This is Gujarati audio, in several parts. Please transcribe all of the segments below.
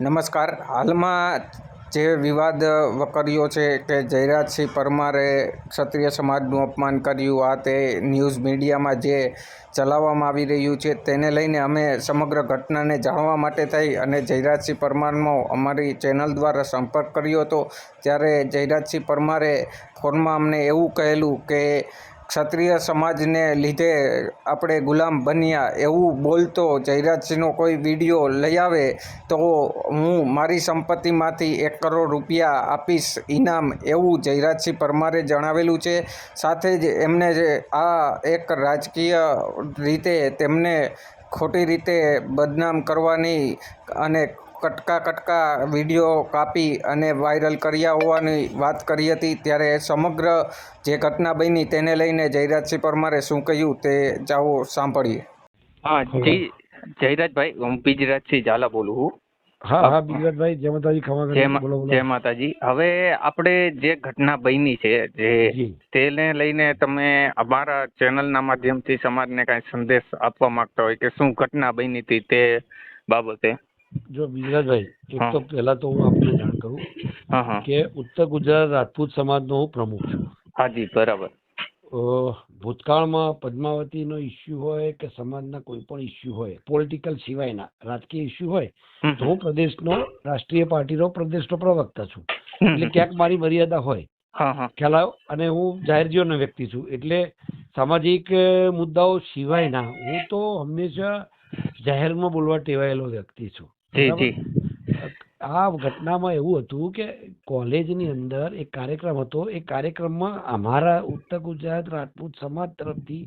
નમસ્કાર. હાલમાં જે વિવાદ વકર્યો છે કે જયરાજસિંહ પરમારે ક્ષત્રિય સમાજનું અપમાન કર્યું, આ તે ન્યૂઝ મીડિયામાં જે ચલાવવામાં આવી રહ્યું છે તેને લઈને અમે સમગ્ર ઘટનાને જાણવા માટે થઈ અને જયરાજસિંહ પરમારનો અમારી ચેનલ દ્વારા સંપર્ક કર્યો હતો. ત્યારે જયરાજસિંહ પરમારે ફોનમાં અમને એવું કહેલું કે ક્ષત્રિય સમાજને લીધે આપણે ગુલામ બન્યા એવું બોલતો જયરાજસિંહનો કોઈ વીડિયો લઈ આવે તો હું મારી સંપત્તિમાંથી એક કરોડ રૂપિયા આપીશ ઇનામ એવું જયરાજસિંહ પરમારે જણાવેલું છે. સાથે જ એમને આ એક રાજકીય રીતે તેમને ખોટી રીતે બદનામ કરવાની અને કટકા કટકા વીડિયો કાપી અને વાયરલ કર્યા હોવાની વાત કરી હતી. ત્યારે સમગ્ર જે ઘટના બની તેને લઈને જયરાજસિંહ પરમારે શું કહ્યું તે જાઓ સાંભળીએ. હા જી જયરાજભાઈ હું બીજરાજસિંહ ઝાલા બોલું છું. હા હા બીજરાજભાઈ જય માતાજી ખમા કરી બોલો બોલો. જય માતાજી. હવે આપણે જે ઘટના બની છે જે. તેને લઈને તમે અમારા ચેનલના માધ્યમથી સમાજને કાંઈ સંદેશ આપવા માંગતા હોય કે શું ઘટના બની હતી તે બાબતે? જો બિરાજભાઈ એક તો પહેલા તો હું આપને જાણ કરું કે ઉત્તર ગુજરાત રાજપૂત સમાજનો હું પ્રમુખ છું. હાજી બરાબર. ભૂતકાળમાં પદ્માવતીનો ઇસ્યુ હોય કે સમાજના કોઈ પણ ઇસ્યુ હોય પોલિટિકલ સિવાયના રાજકીય ઇસ્યુ હોય તો હું પ્રદેશનો રાષ્ટ્રીય પાર્ટીનો પ્રદેશનો પ્રવક્તા છું. એટલે ક્યાંક મારી મર્યાદા હોય. ખ્યાલ આવ્યો? અને હું જાહેર જીવનનો વ્યક્તિ છું. એટલે સામાજિક મુદ્દાઓ સિવાયના હું તો હંમેશા જાહેરમાં બોલવા ટેવાયેલો વ્યક્તિ છું. જી? જી. આ ઘટનામાં એવું હતું કે કોલેજની અંદર એક કાર્યક્રમ હતો. એ કાર્યક્રમમાં અમારા ઉત્તર ગુજરાત રાજપૂત સમાજ તરફથી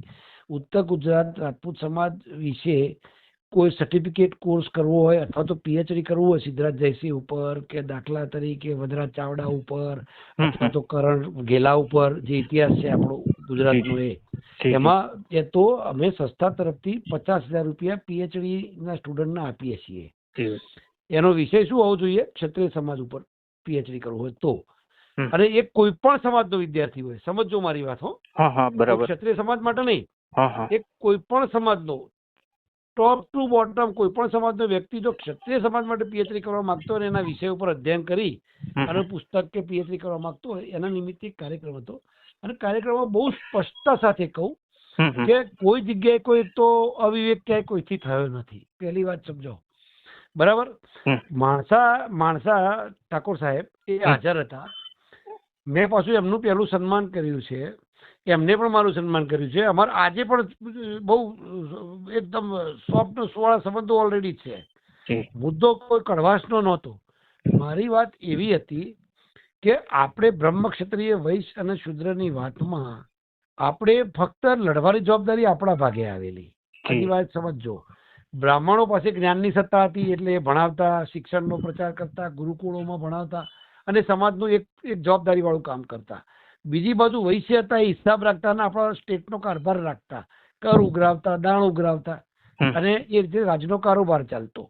ઉત્તર ગુજરાત રાજપૂત સમાજ વિશે કોઈ સર્ટિફિકેટ કોર્સ કરવો હોય અથવા તો પીએચડી કરવું હોય સિદ્ધરાજ જયસિંહ ઉપર કે દાખલા તરીકે વદરાજ ચાવડા ઉપર અથવા તો કરણ ઘેલા ઉપર જે ઇતિહાસ છે આપણો ગુજરાતનો એ. એમાં એ તો અમે સંસ્થા તરફથી પચાસ હજાર રૂપિયા પીએચડી ના સ્ટુડન્ટને આપીએ છીએ. એનો વિષય શું હોવો જોઈએ? ક્ષત્રિય સમાજ ઉપર પીએચડી કરવું હોય તો. અને એ કોઈ પણ સમાજનો વિદ્યાર્થી હોય સમજો મારી વાત હો. બરાબર. ક્ષત્રિય સમાજ માટે નહીં. હા કોઈ પણ સમાજનો ટોપ ટુ બોટમ કોઈ પણ સમાજનો વ્યક્તિ જો ક્ષત્રિય સમાજ માટે પીએચડી કરવા માંગતો હોય એના વિષય ઉપર અધ્યયન કરી અને પુસ્તક કે પીએચડી કરવા માંગતો હોય એના નિમિત્તે એક કાર્યક્રમ હતો. અને કાર્યક્રમમાં બહુ સ્પષ્ટતા સાથે કહું. કે કોઈ જગ્યાએ કોઈ તો અવિવેક ક્યાંય કોઈથી થયો નથી. પહેલી વાત સમજો. બરાબર? માણસા માણસા ઠાકોર સાહેબ એ હાજર હતા. મેં પાછું એમનું પહેલું સન્માન કર્યું છે. એમને પણ મારું સન્માન કર્યું છે. અમારે આજે પણ બહુ એકદમ સોફ્ટ સુવાળા સંબંધો ઓલરેડી છે. મુદ્દો કોઈ કડવાશનો નહોતો. મારી વાત એવી હતી કે આપણે બ્રહ્મ ક્ષત્રિય વૈશ્ય અને શુદ્રની વાતમાં આપણે ફક્ત લડવાની જવાબદારી આપણા ભાગે આવેલી. એની વાત સમજજો. બ્રાહ્મણો પાસે જ્ઞાનની સત્તા હતી એટલે એ ભણાવતા શિક્ષણનો પ્રચાર કરતા ગુરુકુળોમાં ભણાવતા અને સમાજનું એક એક જવાબદારીવાળું કામ કરતા. બીજી બાજુ વૈશ્ય હતા એ હિસાબ રાખતા અને આપણા સ્ટેટનો કારભાર રાખતા. કર ઉઘરાવતા દાણ ઉઘરાવતા અને એ રીતે રાજનો કારોબાર ચાલતો.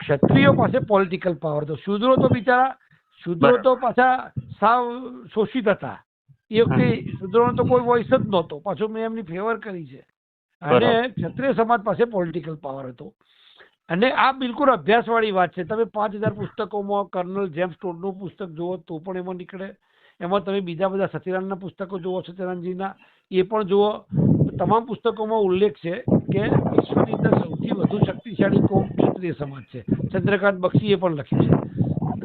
ક્ષત્રિયો પાસે પોલિટિકલ પાવર હતો. શુદ્રો તો બિચારા શુદ્રો તો પાછા સાવ શોષિત હતા. એ વખતે શુદ્રોનો તો કોઈ વોઇસ જ નહોતો. પાછો મેં એમની ફેવર કરી છે. અને ક્ષત્રિય સમાજ પાસે પોલિટિકલ પાવર હતો. અને આ બિલકુલ અભ્યાસવાળી વાત છે. તમે પાંચ હજાર પુસ્તકોમાં કર્નલ જેમ્સ ટોડનું પુસ્તક જુઓ તો પણ એમાં નીકળે. એમાં તમે બીજા બધા સત્યનારાયણના પુસ્તકો જુઓ સત્યનારાયણજીના એ પણ જુઓ. તમામ પુસ્તકોમાં ઉલ્લેખ છે કે વિશ્વની અંદર સૌથી વધુ શક્તિશાળી કોમ ક્ષત્રિય સમાજ છે. ચંદ્રકાંત બક્ષીએ પણ લખ્યું છે.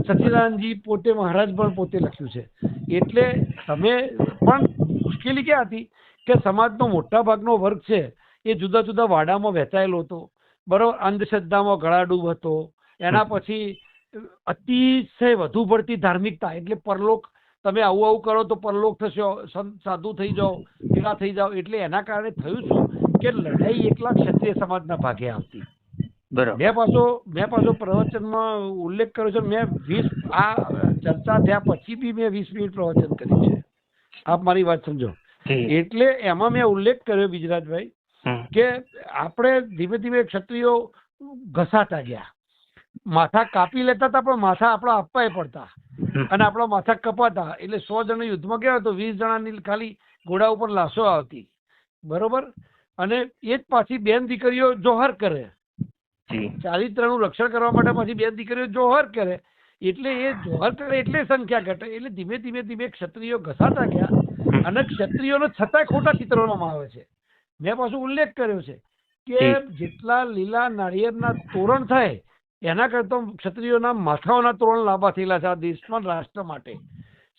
સત્યનારાયણજી પોતે મહારાજ પણ પોતે લખ્યું છે. એટલે તમે પણ મુશ્કેલી ક્યાં હતી? કે સમાજનો મોટા ભાગનો વર્ગ છે એ જુદા જુદા વાડામાં વહેંચાયેલો હતો. બરોબર અંધશ્રદ્ધામાં ગળાડૂબ હતો. એના પછી અતિશય વધુ પડતી ધાર્મિકતા એટલે પરલોક તમે આવું આવું કરો તો પરલોક થશો સાધુ થઈ જાઓ પેલા થઈ જાઓ એટલે એના કારણે થયું શું કે લડાઈ એકલા ક્ષત્રિય સમાજના ભાગે આવતી. બરાબર. મેં પાછો મેં પાછો પ્રવચનમાં ઉલ્લેખ કર્યો છે મેં વીસ આ ચર્ચા થયા પછી બી મેં વીસ મિનિટ પ્રવચન કર્યું છે. આપ મારી વાત સમજો. એટલે એમાં મેં ઉલ્લેખ કર્યો બીજરાજભાઈ. કે આપણે ધીમે ધીમે ક્ષત્રિયો ઘસાતા ગયા. માથા કાપી લેતા હતા પણ માથા આપણા આપવાય પડતા. અને આપણા માથા કપાતા. એટલે સો જણા યુદ્ધમાં ગયા તો વીસ જણાની ખાલી ઘોડા ઉપર લાશો આવતી. બરોબર? અને એ જ પાછી બેન દીકરીઓ જોહર કરે. ચારિત્રનું રક્ષણ કરવા માટે પાછી બેન દીકરીઓ જોહર કરે. એટલે એ જોહર કરે એટલે સંખ્યા ઘટે. એટલે ધીમે ધીમે ધીમે ક્ષત્રિયો ઘસાતા ગયા. અને ક્ષત્રિયોને છતાંય ખોટા ચિત્રવામાં આવે છે. મેં પાછું ઉલ્લેખ કર્યો છે કે જેટલા લીલા નાળિયેરના તોરણ થાય એના કરતા ક્ષત્રિયોના માથાઓના તોરણ લાંબા થયેલા છે આ દેશમાં રાષ્ટ્ર માટે.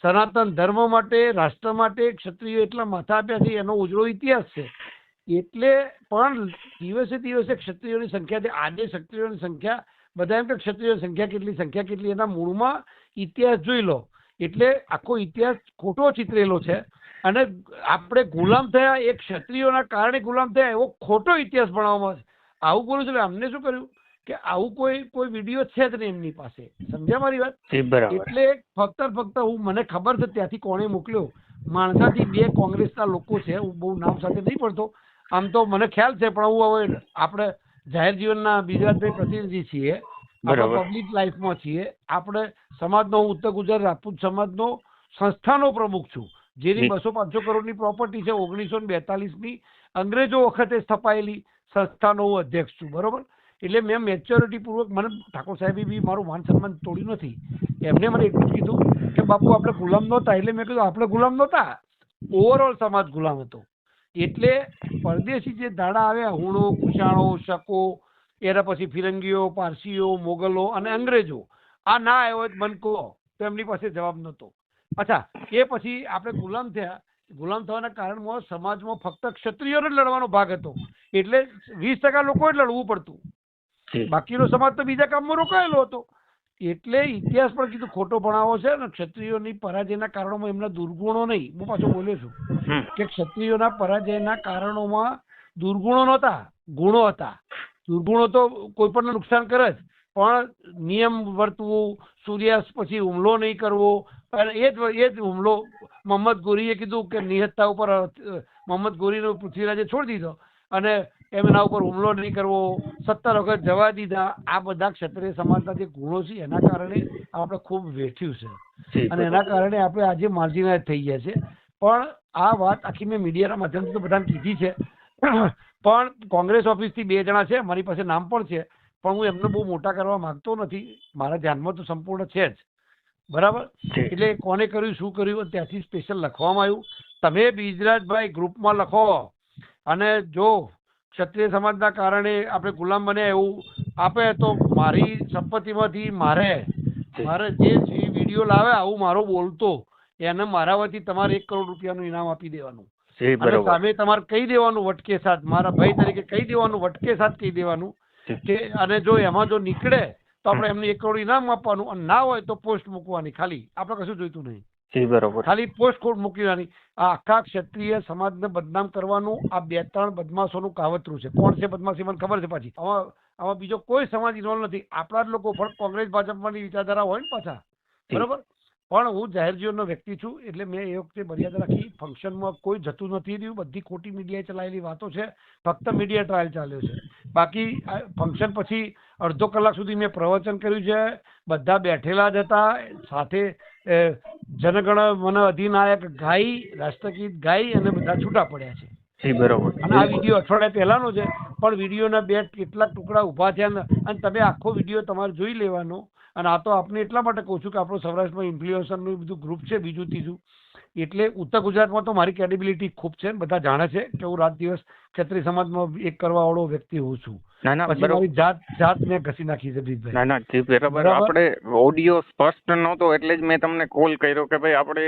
સનાતન ધર્મ માટે રાષ્ટ્ર માટે ક્ષત્રિયો એટલા માથા આપ્યા છે એનો ઉજળો ઇતિહાસ છે. એટલે પણ દિવસે દિવસે ક્ષત્રિયોની સંખ્યા આજે ક્ષત્રિયોની સંખ્યા બધા એમ કે ક્ષત્રિયોની સંખ્યા કેટલી સંખ્યા કેટલી એના મૂળમાં ઇતિહાસ જોઈ લો. એટલે આખો ઇતિહાસ ખોટો ચિતરેલો છે. અને આપણે ગુલામ થયા એ ક્ષત્રિયોના કારણે ગુલામ થયા એવો ખોટો ઇતિહાસ ભણાવવામાં આવે. બોલું છું અમને શું કર્યું? કે આવું કોઈ કોઈ વીડિયો છે જ નહીં એમની પાસે. સમજ્યા મારી વાત? એટલે ફક્ત ફક્ત હું મને ખબર છે ત્યાંથી કોણે મોકલ્યો? માણસાથી બે કોંગ્રેસના લોકો છે હું બહુ નામ સાથે નહીં પડતો. આમ તો મને ખ્યાલ છે પણ હું હવે આપણે જાહેર જીવનના ગુજરાતભાઈ પ્રતિનિધિ છીએ. પબ્લિક લાઈફમાં છીએ. આપણે સમાજનો હું ઉત્તર ગુજરાત રાજપૂત સમાજનો સંસ્થાનો પ્રમુખ છું. જેની બસો પાંચસો કરોડની પ્રોપર્ટી છે ઓગણીસો ને બેતાલીસની. અંગ્રેજો વખતે સ્થપાયેલી સંસ્થાનો હું અધ્યક્ષ છું બરોબર? એટલે મેં મેચ્યોરિટી પૂર્વક મને ઠાકોર સાહેબે બી મારું માન સન્માન તોડ્યું નથી. એમને મને એટલું જ કીધું કે બાપુ આપણે ગુલામ નહોતા. એટલે મેં કીધું આપણે ગુલામ નહોતા. ઓવરઓલ સમાજ ગુલામ હતો. એટલે પરદેશી જે દાડા આવ્યા હુણો કુશાણો શકો એના પછી ફિરંગીઓ પારસીઓ મોગલો અને અંગ્રેજો આ ના આવ્યો મન કહો. તો એમની પાસે જવાબ નહોતો. અચ્છા એ પછી આપણે ગુલામ થયા. ગુલામ થવાના કારણમાં સમાજમાં ફક્ત ક્ષત્રિયોને જ લડવાનો ભાગ હતો. એટલે વીસ ટકા લોકો જ લડવું પડતું. બાકીનો સમાજ તો બીજા કામમાં રોકાયેલો હતો. એટલે ઇતિહાસ પણ કીધું ખોટો ભણાવો છે અને ક્ષત્રિયોની પરાજયના કારણોમાં એમના દુર્ગુણો નહીં. હું પાછો બોલ્યો છું. કે ક્ષત્રિયોના પરાજયના કારણોમાં દુર્ગુણો નહોતા ગુણો હતા. દુર્ગુણો તો કોઈ પણ નુકસાન કરે જ. પણ નિયમ વર્તવું સૂર્યાસ્ત પછી હુમલો નહીં કરવો અને એ જ એ જ હુમલો મોહમ્મદ ગોરીએ કીધું કે નિહતતા ઉપર મોહમ્મદ ગોરીનો પૃથ્વીરાજે છોડી દીધો. અને એમના ઉપર હુમલો નહીં કરવો સત્તર વખત જવા દીધા. આ બધા ક્ષત્રિય સમાજના જે ગુણો છે એના કારણે આપણે ખૂબ વેઠ્યું છે. અને એના કારણે આપણે આજે માર્જિનાઇઝ થઈ ગયા છે. પણ આ વાત આખી મેં મીડિયાના માધ્યમથી તો બધાને કીધી છે. પણ કોંગ્રેસ ઓફિસથી બે જણા છે મારી પાસે નામ પણ છે. પણ હું એમને બહુ મોટા કરવા માંગતો નથી. મારા ધ્યાનમાં તો સંપૂર્ણ છે જ. બરાબર? એટલે કોને કર્યું શું કર્યું? ત્યાંથી સ્પેશિયલ લખવામાં આવ્યું. તમે બીજરાજભાઈ ગ્રુપમાં લખો. અને જો ક્ષત્રિય સમાજના કારણે આપણે ગુલામ બન્યા એવું આપે તો મારી સંપત્તિમાંથી મારે મારે જે વીડિયો લાવે આવું મારો બોલતો એને મારા વતી તમારે એક કરોડ રૂપિયાનું ઇનામ આપી દેવાનું. બરાબર. સામે તમારે કહી દેવાનું વટકે સાથ મારા ભાઈ તરીકે કહી દેવાનું વટકે સાથ કહી દેવાનું કે અને જો એમાં જો નીકળે તો આપણે એમને એક કરોડ ઇનામ આપવાનું અને ના હોય તો પોસ્ટ મૂકવાની ખાલી. આપણે કશું જોઈતું નહીં. બરોબર. ખાલી પોસ્ટ કોડ મૂકવાની આ આખા ક્ષત્રિય સમાજને બદનામ કરવાનું આ બે ત્રણ બદમાશોનું કાવતરું છે. કોણ છે બદમાશી મને ખબર છે પાછી. આમાં આમાં બીજો કોઈ સમાજ ઇન્વોલ્વ નથી. આપણા જ લોકો પણ કોંગ્રેસ ભાજપની વિચારધારા હોય ને પાછા. બરાબર? પણ હું જાહેર જીવનનો વ્યક્તિ છું, એટલે મેં એ વખતે મર્યાદા રાખી ફંક્શનમાં કોઈ જતું નથી રહ્યું, બધી ખોટી મીડિયાએ ચલાવેલી વાતો છે, ફક્ત મીડિયા ટ્રાયલ ચાલ્યો છે. બાકી ફંક્શન પછી અડધો કલાક સુધી મેં પ્રવચન કર્યું છે, બધા બેઠેલા જ હતા, સાથે જનગણ મન અધિનાયક ગાઈ, રાષ્ટ્રગીત ગાઈ અને બધા છૂટા પડ્યા છે. જી બરાબર. અને આ વીડિયો અઠવાડિયા પહેલાનો છે પણ વિડીયોના બે કેટલાક ટુકડા ઊભા થયા ને અને તમે આખો વીડિયો તમારે જોઈ લેવાનો. અને આ તો આપને એટલા માટે કહું છું કે આપણો સૌરાષ્ટ્રમાં ઇન્ફ્લુએન્સરનું બધું ગ્રુપ છે બીજું ત્રીજું. એટલે ઉત્તર ગુજરાતમાં તો મારી ક્રેડિબિલિટી ખૂબ છે બધા જાણે છે કે હું રાત દિવસ ક્ષત્રિય સમાજમાં એક કરવા વાળો વ્યક્તિ હું છું. ના ના મારી જાત જાત મેં ઘસી નાખી છે દીપભાઈ. ના ના બરાબર. આપણે ઓડિયો સ્પષ્ટ નહોતો એટલે જ મેં તમને કોલ કર્યો કે ભાઈ આપણે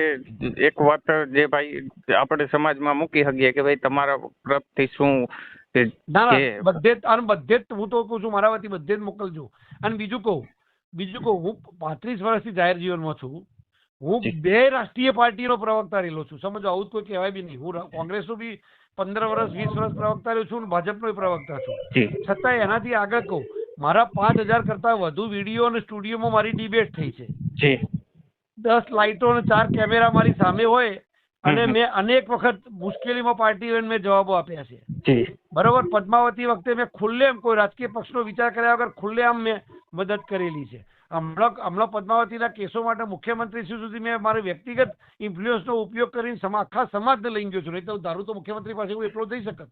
એક વાત જે ભાઈ આપણે સમાજમાં મૂકી શકીએ કે ભાઈ તમારા તરફથી શું ના ના બધે અને બધે જ હું તો કહું છું મારા વતી બધે જ મોકલજો. અને બીજું કહું બીજું કહું હું પાંત્રીસ વર્ષથી જાહેર જીવનમાં છું. હું બે રાષ્ટ્રીય પાર્ટીનો પ્રવક્તા રહેલો છું. સમજો આવું કોઈ કહેવાય બી નહીં. હું કોંગ્રેસનો બી પંદર વર્ષ વીસ વર્ષ પ્રવક્તા રહ્યો છું ભાજપનો પ્રવક્તા છું. છતાં એનાથી આગળ કહું મારા પાંચ હજાર કરતા વધુ વીડિયો અને સ્ટુડિયોમાં મારી ડિબેટ થઈ છે. દસ લાઇટો અને ચાર કેમેરા મારી સામે હોય અને. મેં અનેક વખત મુશ્કેલીમાં પાર્ટીઓને મેં જવાબો આપ્યા છે. બરોબર? પદ્માવતી વખતે મેં ખુલ્લેમ કોઈ રાજકીય પક્ષનો વિચાર કર્યા વગર ખુલ્લેઆમ મેં મદદ કરેલી છે. હમણાં હમણાં પદ્માવતીના કેસો માટે મુખ્યમંત્રી શ્રી સુધી મેં મારી વ્યક્તિગત ઇન્ફ્લુઅન્સનો ઉપયોગ કરીને સમા આખા સમાજને લઈને ગયો છું. નહીં તો ધારું તો મુખ્યમંત્રી પાસે હું એકલો જઈ શકત.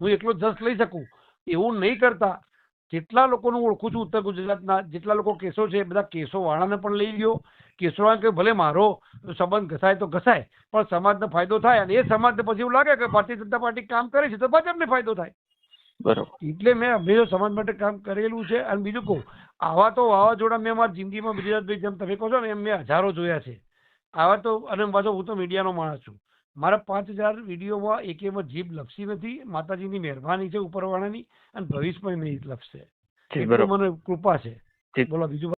હું એકલો જસ લઈ શકું. એવું નહીં કરતા. જેટલા લોકોનું ઓળખું છું ઉત્તર ગુજરાતના, જેટલા લોકો કેસો છે બધા કેસો વાળાને પણ લઈ ગયો. કેસોવાળા કે ભલે મારો સંબંધ ઘસાય તો ઘસાય, પણ સમાજને ફાયદો થાય. અને એ સમાજને પછી એવું લાગે કે ભારતીય જનતા પાર્ટી કામ કરે છે તો ભાજપને ફાયદો થાય. બરોબર. એટલે મેં હંમેશા સમાજ માટે કામ કરેલું છે અને બીજું કહું આવા તો વાવાઝોડા મેં મારી જિંદગીમાં ગુજરાતભાઈ જેમ તમે કહો છો ને એમ મેં હજારો જોયા છે. આવા તો અને પાછો હું તો મીડિયાનો માણસ છું. મારા પાંચ હજાર વિડીયોમાં એકેમાં જીભ લપસી નથી માતાજીની મહેરબાની છે ઉપરવાળાની અને ભવિષ્યમાં નહીં એટલું મને કૃપા છે. બોલો બીજું